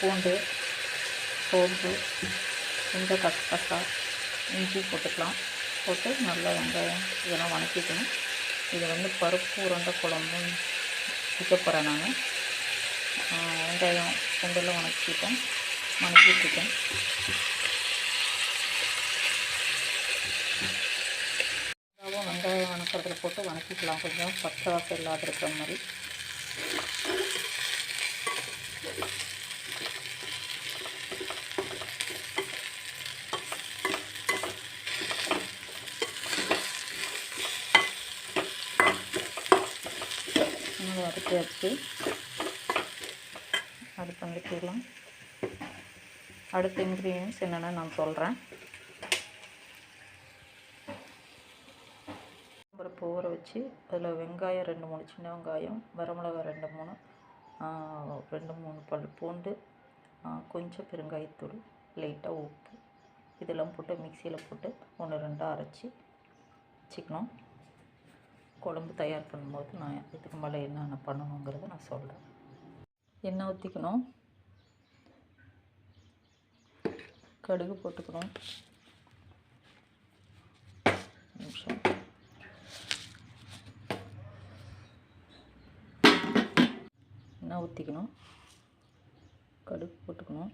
பூண்டு சோம்பு கொஞ்சம் கசகசா இஞ்சி போட்டுக்கலாம். போட்டு நல்லா வெங்காயம் இதெல்லாம் வதக்கிக்கணும் இது வந்து பருப்பு உருண்டை குழம்புன்னு வைக்க போகிறேன் நான். வெங்காயம் பூண்டெல்லாம் வணக்கிட்டேன். வணக்கிட்டுருக்கேன். வெங்காயம் வெங்காயம் போட்டு வதக்கிக்கலாம் கொஞ்சம் பச்சை வாசம் இல்லாத இருக்கிற மாதிரி. நல்லா வதக்கி வச்சு அது பண்ணிக்கலாம் அடுத்த இன்க்ரீடியன்ஸ் என்னென்னு நான் சொல்கிறேன் பருப்பு ஊற வச்சு அதில் வெங்காயம் ரெண்டு மூணு சின்ன வெங்காயம் வரமிளகாய் ரெண்டு மூணு ரெண்டு மூணு பல் பூண்டு கொஞ்சம் பெருங்காயத்தூள் லைட்டாக உப்பு. இதெல்லாம் போட்டு மிக்சியில் போட்டு ஒன்று ரெண்டாக அரைச்சி வச்சுக்கணும். குழம்பு தயார் பண்ணும்போது நான் இதுக்கு மேலே என்னென்ன பண்ணணுங்கிறத நான் சொல்கிறேன் எண்ணெய் ஊற்றிக்கணும் கடுகு போட்டுக்கணும். நிமிஷம். எண்ணெய் ஊற்றிக்கணும் கடுகு போட்டுக்கணும்.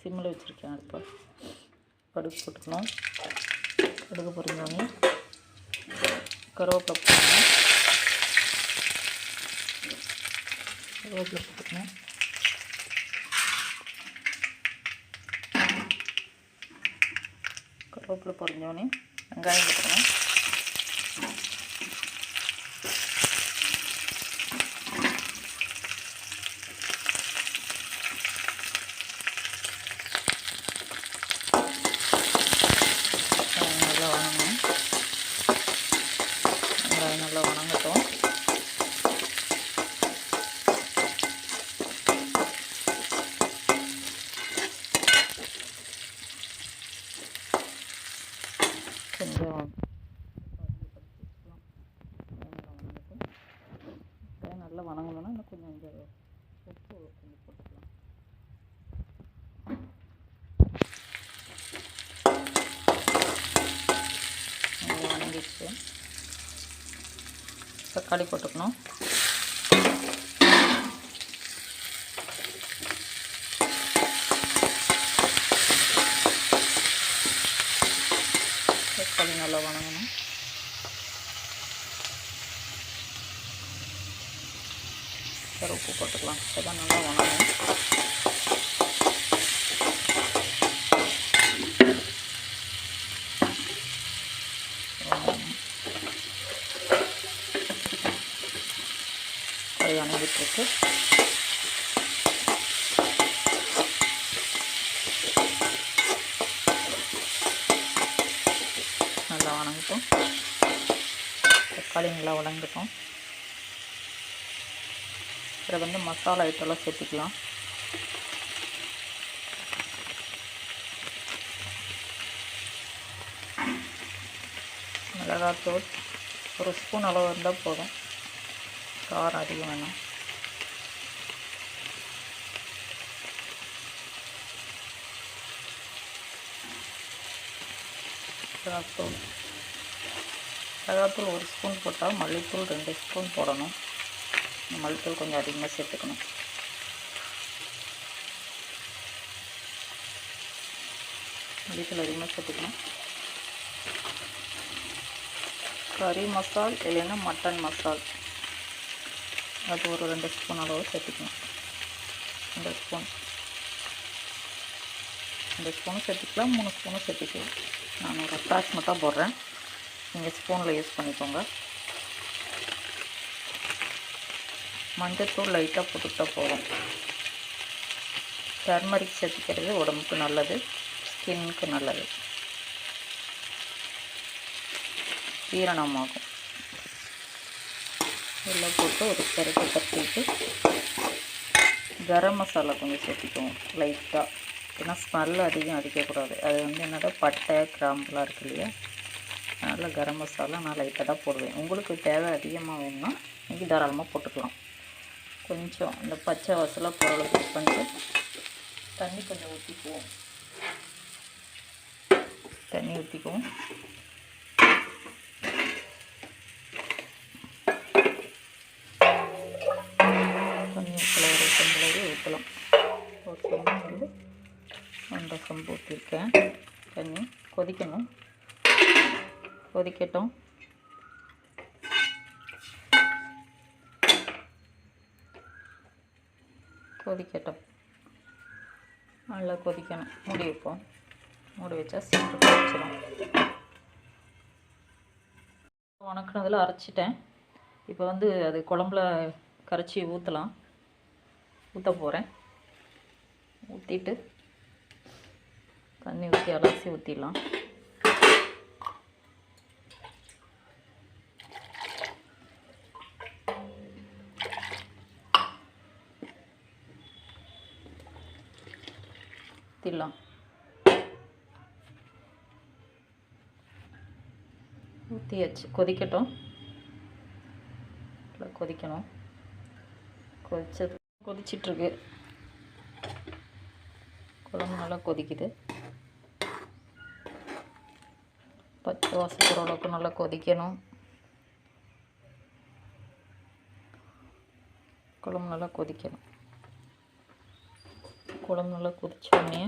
சிம்மில் வச்சுருக்கேன் அடுப்பை. கடுகு போட்டுக்கணும். கடுகு பொரிஞ்சோடனே கருவேப்பிலை போட்டுக்கணும் கருவேப்பிலை போட்டுக்கணும் கருவேப்பிலை பொரிஞ்சோடனே வெங்காயம் போட்டுக்கணும் நல்லா வணங்கணும் வெங்காயம் நல்லா வணங்கட்டும் கொஞ்சம் வெங்காயம் நல்லா வணங்கணும்னா இன்னும் கொஞ்சம் இந்த உப்பு கொஞ்சம் போட்டுக்கலாம் நல்லா வணங்கிடுச்சு தக்காளி போட்டுக்கணும். தக்காளி நல்லா வணங்கணும். உப்பு போட்டுக்கலாம். இப்போதான் நல்லா வணங்கணும். கறி நல்லா வணங்கட்டும். தக்காளி நல்லா வணங்கட்டும். இதில் வந்து மசாலா ஐட்டம்லாம் சேர்த்துக்கலாம். மிளகாத்தூள். ஒரு ஸ்பூன் அளவு இருந்தால் போதும். காரம் அதிகம் வேணும். மிளகாத்தூள் மிளகாத்தூள் ஒரு ஸ்பூன் போட்டால் மல்லித்தூள் ரெண்டு ஸ்பூன் போடணும். மல்லித்தூள் கொஞ்சம் அதிகமாக சேர்த்துக்கணும். மல்லித்தூள் அதிகமாக சேர்த்துக்கணும். கறி மசால் இல்லைன்னா மட்டன் மசால். அது ஒரு ரெண்டு ஸ்பூன் அளவு சேர்த்துக்கணும். ரெண்டு ஸ்பூன். ரெண்டு ஸ்பூனும் சேர்த்துக்கலாம் மூணு ஸ்பூனும் சேர்த்துக்கலாம். நான் ஒரு அப்ராக்சிமேட்டாக போடுறேன். நீங்கள் ஸ்பூனில் யூஸ் பண்ணிக்கோங்க. மஞ்சத்தூள் லைட்டாக போட்டுக்கிட்டால் போதும். டர்மரிக் சேர்த்துக்கிறது உடம்புக்கு நல்லது ஸ்கின்னுக்கு நல்லது. ஜீரணமாகும். எல்லாம் போட்டு ஒரு பெருக்கை தட்டிட்டு கரம் மசாலா கொஞ்சம் சேர்த்துக்குவோம் லைட்டாக ஏன்னா ஸ்மெல் அதிகம் அடிக்கக்கூடாது. அது வந்து என்னடா பட்டை கிராம்புலாம் இருக்கு இல்லையா? அதனால் கரம் மசாலா நான் லைட்டாக தான் போடுவேன். உங்களுக்கு தேவை அதிகமாக வேணும்னா நீங்கள் தாராளமாக போட்டுக்கலாம். கொஞ்சம் இந்த பச்சை வசலாக போகிற அளவுக்கு குக் பண்ணிட்டு தண்ணி கொஞ்சம் ஊற்றிக்குவோம் தண்ணி ஊற்றிக்குவோம் தண்ணி ஊற்றல ஒரு செம்பிளவே ஊற்றலாம் ஒரு செம்பு வந்து கம்பு ஊற்றிருக்கேன் தண்ணி கொதிக்கணும். கொதிக்கட்டும். கொதிக்கட்டும். நல்லா கொதிக்கணும். மூடி வைப்போம். மூடி வச்சா சீக்கிரம் கொதிச்சிடும் வணக்கினதில் அரைச்சிட்டேன். இப்போ வந்து அது குழம்புல கரைச்சி ஊற்றலாம் ஊற்ற போகிறேன் ஊற்றிட்டு தண்ணி ஊற்றி அலசி ஊற்றிடலாம் ஊற்றிடலாம் ஊற்றியாச்சு கொதிக்கட்டும். நல்லா கொதிக்கணும். கொதிச்சது கொதிச்சிட்ருக்கு. குழம்பு நல்லா கொதிக்குது. பச்சை வாசிக்கிற அளவுக்கு நல்லா கொதிக்கணும். குழம்பு நல்லா கொதிக்கணும். குழம்பு நல்லா கொதிச்சோடனே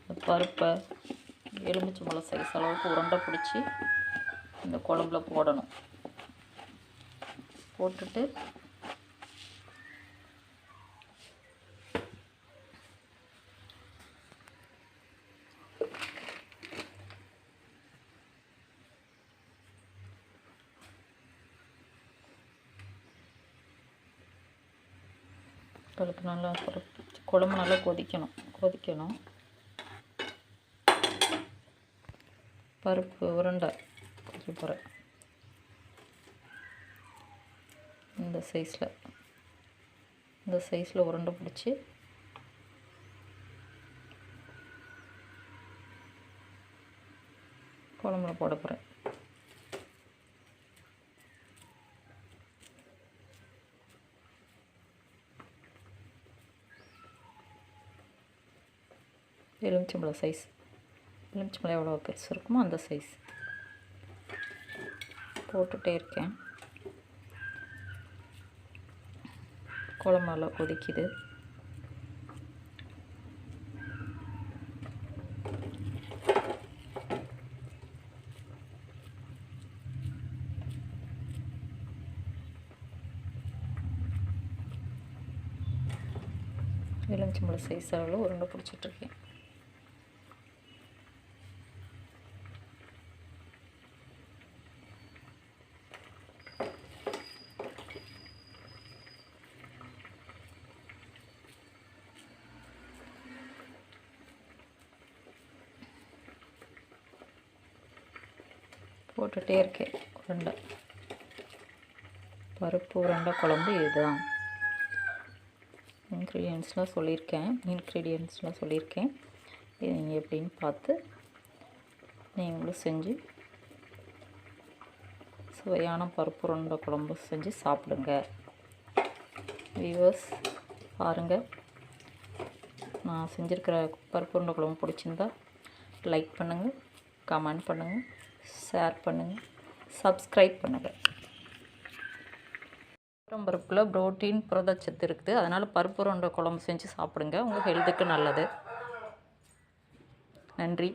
இந்த பருப்பை எலுமிச்சம்பழம் சைஸ் அளவுக்கு உருண்டை பிடிச்சி இந்த குழம்புல போடணும். போட்டுட்டு பருப்பு நல்லா பருப்பு குழம்பு நல்லா கொதிக்கணும். கொதிக்கணும். பருப்பு உருண்டை கொதிக்க போகிறேன் இந்த சைஸில் இந்த சைஸில் உருண்டை பிடிச்சி குழம்புல போட போகிறேன் எலுமிச்சம்பழம் சைஸ் எலுமிச்சம்பழம் எவ்வளோ பெருசு இருக்குமோ அந்த சைஸ் போட்டுகிட்டே இருக்கேன். குழம்பெல்லாம் கொதிக்குது. எலுமிச்சம்பழம் சைஸ் அளவில் உருண்டை பிடிச்சிட்ருக்கேன் போட்டுகிட்டே இருக்கேன். உருண்டை. பருப்பு உருண்டை குழம்பு இதுதான். இன்க்ரீடியன்ஸ்லாம் சொல்லியிருக்கேன். இன்க்ரீடியன்ஸ்லாம் சொல்லியிருக்கேன். இது நீங்கள் எப்படின்னு பார்த்து நீங்களும் செஞ்சு சுவையான பருப்பு உருண்டை குழம்பு செஞ்சு சாப்பிடுங்க. வியூவர்ஸ் பாருங்கள் நான் செஞ்சுருக்கிற பருப்பு உருண்டை குழம்பு பிடிச்சிருந்தா லைக் பண்ணுங்கள் கமெண்ட் பண்ணுங்கள் ஷேர் பண்ணுங்கள் சப்ஸ்கிரைப் பண்ணுங்கள் பருப்பில் புரோட்டீன் புரதச்சத்து இருக்குது. அதனால் பருப்பு உருண்டை குழம்பு செஞ்சு சாப்பிடுங்க. உங்கள் ஹெல்த்துக்கு நல்லது. நன்றி.